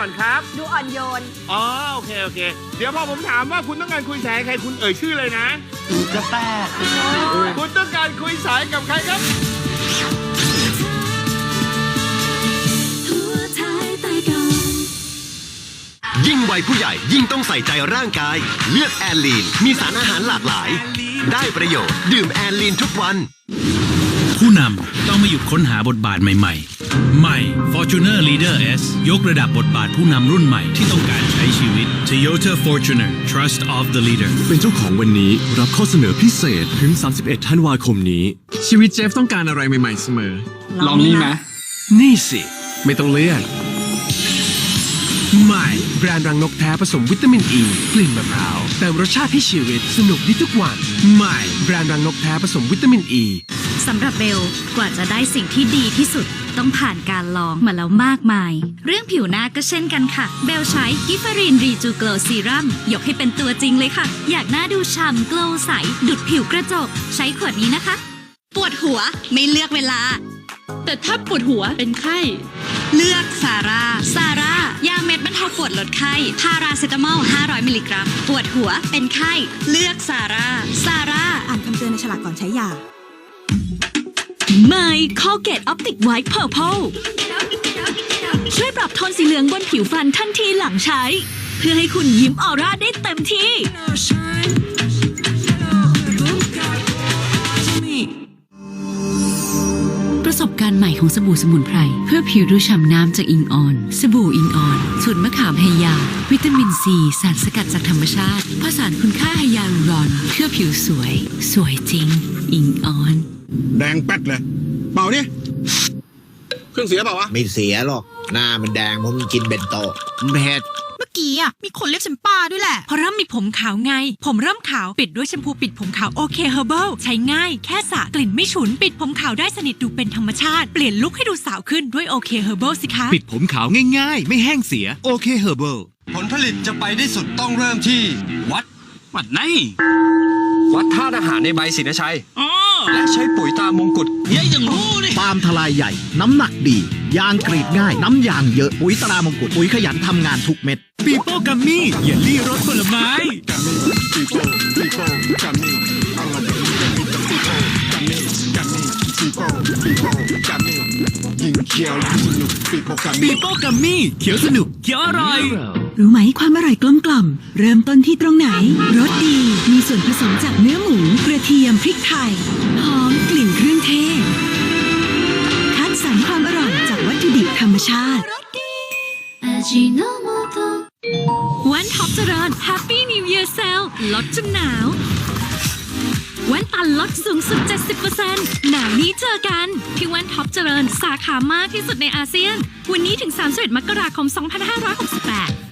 ก่อนครับ ดูอ่อนโยน อ๋อโอเคโอเค เดี๋ยวพอผมถามว่าคุณต้องการคุยสายกับใครคุณเอ่ยชื่อเลยนะกาแฟคุณต้องการคุยสายกับใครครับ ยิ่งวัยผู้ใหญ่ยิ่งต้องใส่ใจร่างกาย เลือกแอนลีน มีสารอาหารหลากหลาย ได้ประโยชน์ ดื่มแอนลีนทุกวัน ผู้นำต้องไม่หยุดค้นหาบทบาทใหม่ ๆ ใหม่ Fortuner Leader S ยกระดับบทบาทผู้นำรุ่นใหม่ที่ต้องการใช้ชีวิต Toyota Fortuner Trust of the Leader เป็นเจ้าของวันนี้รับข้อเสนอพิเศษถึง 31 ธันวาคมนี้ ชีวิตเจฟต้องการอะไรใหม่ๆเสมอ ลองนี่ไหมนี่สิ ไม่ต้องเลือกใหม่แบรนด์รังนกแท้ผสมวิตามินอ e, ีกลิ่นมะพร้าวแต่รสชาติให้ชีวิตสนุกได้ทุกวันใหม่แบรนด์รังนกแท้ผสมวิตามินอ e. ี สำหรับเบลกว่าจะได้สิ่งที่ดีที่สุดต้องผ่านการลองมาแล้วมากมาย เรื่องผิวหน้าก็เช่นกันค่ะ เบลใช้กิฟฟรีนรีจูโกลซีรัมยกให้เป็นตัวจริงเลยค่ะ อยากหน้าดูฉ่ำโกลใส ดุดผิวกระจก ใช้ขวดนี้นะคะ ปวดหัวไม่เลือกเวลา แต่ถ้าปวดหัวเป็นไข้ เลือกซาร่าซาร่ายาเม็ดบรรเทาปวดลดไข้ พาราเซตามอล 500 มิลลิกรัม ปวดหัวเป็นไข้ เลือกซาร่าซาร่าอ่านคำเตือนในฉลากก่อนใช้ยา ไม่คอเกตออปติกไวท์เพอร์เพลช่วยปรับโทนสีเหลืองบนผิวฟันทันทีหลังใช้ เพื่อให้คุณยิ้มออร่าได้เต็มที่ การณ์ใหม่ของสบู่สมุนไพร เพื่อผิวดูฉ่ำน้ำจากอิงออน สบู่อิงออน สูตรมะขามไฮยา วิตามินซี สารสกัดจากธรรมชาติผสานคุณค่าไฮยาลูรอน เพื่อผิวสวย สวยจริง อิงออน แดงแป๊ดเลย เปล่าเนี่ยเครื่องเสียเปล่าวะ ไม่เสียหรอก หน้ามันแดงเพราะมันกินเบนโตะเผ็ดเมื่ อกี้อะมีคนเรียกฉันป้าด้วยแหละพอเริ่มมีผมขาวไง ผมเริ่มขาวปิดด้วยแชมพูปิดผมขาวโอเคเฮอร์เบิลใช้ง่ายแค่สระกลิ่นไม่ฉุนปิดผมขาวได้สนิทดูเป็นธรรมชาติ เปลี่ยนลุคให้ดูสาวขึ้นด้วยโอเคเฮอร์เบิลสิคะ ปิดผมขาวง่ายๆ ไม่แห้งเสียโอเคเฮอร์เบิลผลผลิตจะไปได้สุดต้องเริ่มที่วัดวัดไหน วัดท่าตุอาหารในใบสินชัย อ๋อ และใช้ปุ๋ยตามมงกุฎเยัยอย่างรู้นี่ปาล์มทลายใหญ่ น้ำหนักดี ยางกรีดง่าย น้ำยางเยอะ ปุ๋ยตรามงกุฎปุ๋ยขยันทำงานทุกเม็ดปีโป้กัมมี่เยลลี่รสผลไม้ปีโป้กัมมี่เขียวสนุกเขียวอร่อย รู้ไหมความอร่อยกลมกล่อม เริ่มต้นที่ตรงไหนรสดีมีส่วนผสมจากเนื้อหมู กระเทียมพริกไทยหอมกลิ่นเครื่องเทศ คัดสรรความอร่อยจากวัตถุดิบธรรมชาติแว่นท็อปเจริญ Happy New Year Sale ลดจนหนาวแว่นตาลดสูงสุด 70%หนาวนี้เจอกัน ที่แว่นท็อปเจริญ สาขามากที่สุดในอาเซียน วันนี้ถึง 31 มกราคม 2568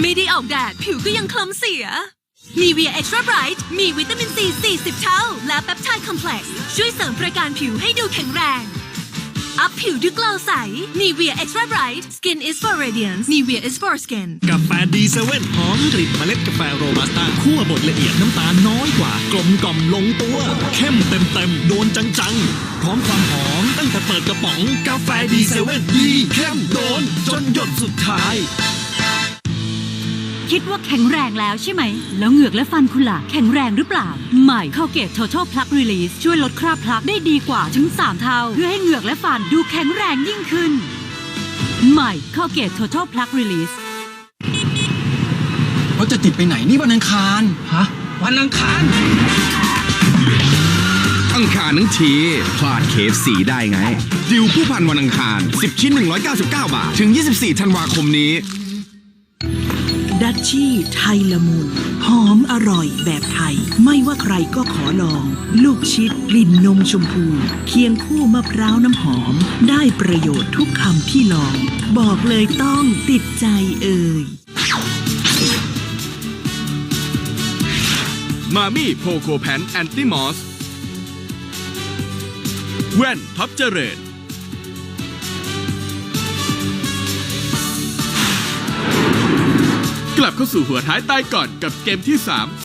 ไม่ได้ออกแดดผิวก็ยังคล้ำเสีย มีเวียเอ็กซ์ตร้าไบรท์มีวิตามินซี 40 เท่า และแปปไทด์คอมเพล็กซ์ช่วยเสริมประการผิวให้ดูแข็งแรง อัพผิวด้วยกลาวใสนีเวียเอ็กซ์ตร้าไบรท์ Skin is for radiance นีเวีย is for skin กาแฟดีเซเว่นหอมกลิ่นเมล็ดกาแฟโรบัสต้าคั่วบดละเอียดน้ำตาลน้อยกว่า กลมกล่อมลงตัว เข้มเต็มเต็มโดนจังๆ พร้อมความหอมตั้งแต่เปิดกระป๋อง กาแฟดีเซเว่นดีเข้มโดน จนหยดสุดท้าย คิดว่าแข็งแรงแล้วใช่ไหม แล้วเหงือกและฟันคุณล่ะ แข็งแรงหรือเปล่า ใหม่เข้าเกต Total Plug Release ช่วยลดคราบพลักได้ดีกว่าถึง 3 เท่า เพื่อให้เหงือกและฟันดูแข็งแรงยิ่งขึ้น ใหม่เข้าเกต Total Plug Release เขาจะติดไปไหนนี่วันอังคาร ฮะ วันอังคาร อังคารทั้งทีพลาดเคฟสีได้ไง ดิวผู้พันวันอังคาร 10 ชิ้น 199 บาท ถึง 24 ธันวาคมนี้ดั ชชี่ไทยละมุนหอมอร่อยแบบไทย ไม่ว่าใครก็ขอลอง ลูกชิดกลิ่นนมชมพู เคียงคู่มะพร้าวน้ำหอม ได้ประโยชน์ทุกคำที่ลอง บอกเลยต้องติดใจเอ่ยมามี่โพโคแพนแอนติมอสแว่นท็อปเจริญ กลับเข้าสู่หัวท้ายใต้ก่อนกับเกมที่ 3